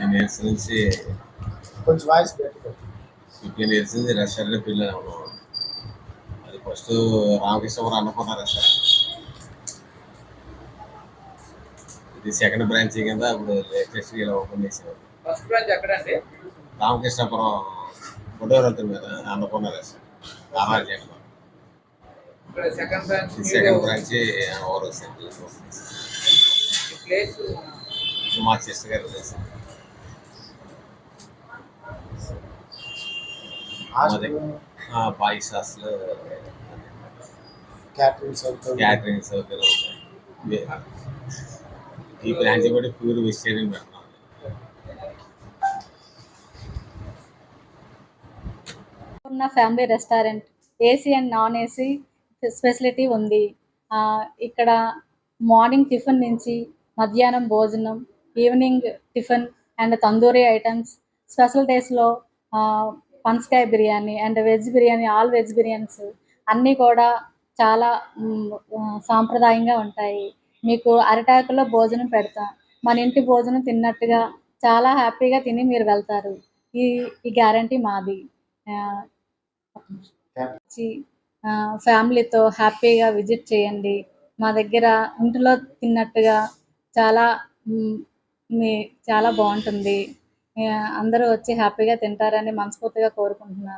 Fifteen years నుంచి కొంచెం voice fifteen years నుంచి రెస్టారెంట్ పిల్లలు ఉన్నాం అది ఫస్ట్ రామకృష్ణపురం అన్నపూర్ణ రెస్టారెంట్ ఇది సెకండ్ బ్రాంచ్ కింద ఇప్పుడు లేటెస్ట్ ఇలా ఓపెన్ చేసారు ఫస్ట్ బ్రాంచ్ ఎక్కడండి? రామకృష్ణపురం ఫోటోగ్రఫీ మీద అన్నపూర్ణ రెస్టారెంట్ ఇక్కడ second branch second branch over place మా సిస్టర్ గారు చేశారు హాస్టల్ క్యాటరింగ్ సౌకర్యం క్యాటరింగ్ సౌకర్యం ఈ బ్రాంచ్ కూడా ప్యూర్ వెజిటేరియన్ పెడతాం ఉన్న family restaurant AC and non AC facility ఉంది. ఆ, ఇక్కడ మార్నింగ్ టిఫిన్ నుంచి మధ్యాహ్నం భోజనం evening tiffin and tandoori items. Special డేస్లో పనసకాయ biryani and veg biryani all veg biryanis అన్నీ కూడా చాలా సాంప్రదాయంగా ఉంటాయి. మీకు అరిటాకులో భోజనం పెడతాం. మన ఇంటి భోజనం తిన్నట్టుగా చాలా హ్యాపీగా తిని మీరు వెళ్తారు. ఈ ఈ గ్యారంటీ మాది. వచ్చి ఆ, ఫ్యామిలీతో హ్యాపీగా విజిట్ చేయండి. మా దగ్గర ఇంటిలో తిన్నట్టుగా చాలా మీ చాలా బాగుంటుంది. అందరూ వచ్చి హ్యాపీగా తింటారని మనస్ఫూర్తిగా కోరుకుంటున్నా.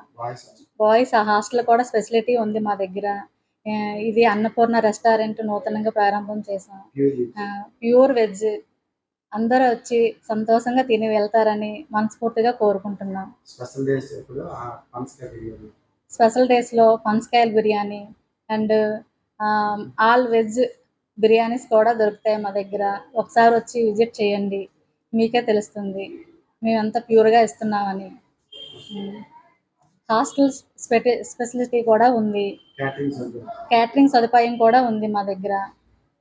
బాయ్స్ ఆ హాస్టల్ కూడా ఫెసిలిటీ ఉంది మా దగ్గర. ఇది అన్నపూర్ణ రెస్టారెంట్ నూతనంగా ప్రారంభం చేసాం ప్యూర్ వెజ్. అందరూ వచ్చి సంతోషంగా తిని వెళ్తారని మనస్ఫూర్తిగా కోరుకుంటున్నాం. స్పెషల్ డేస్లో పనసకాయల biryani and all veg biryanis కూడా దొరుకుతాయి మా దగ్గర. ఒకసారి వచ్చి విజిట్ చేయండి. మీకే తెలుస్తుంది. మేమంతా ప్యూర్గా ఇస్తున్నామని. హాస్టల్ స్పెటి స్పెసిలిటీ కూడా ఉంది. క్యాటరింగ్ సదుపాయం. కూడా ఉంది మా దగ్గర.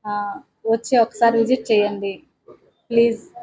ఆ, వచ్చి ఒకసారి విజిట్ చేయండి. ప్లీజ్.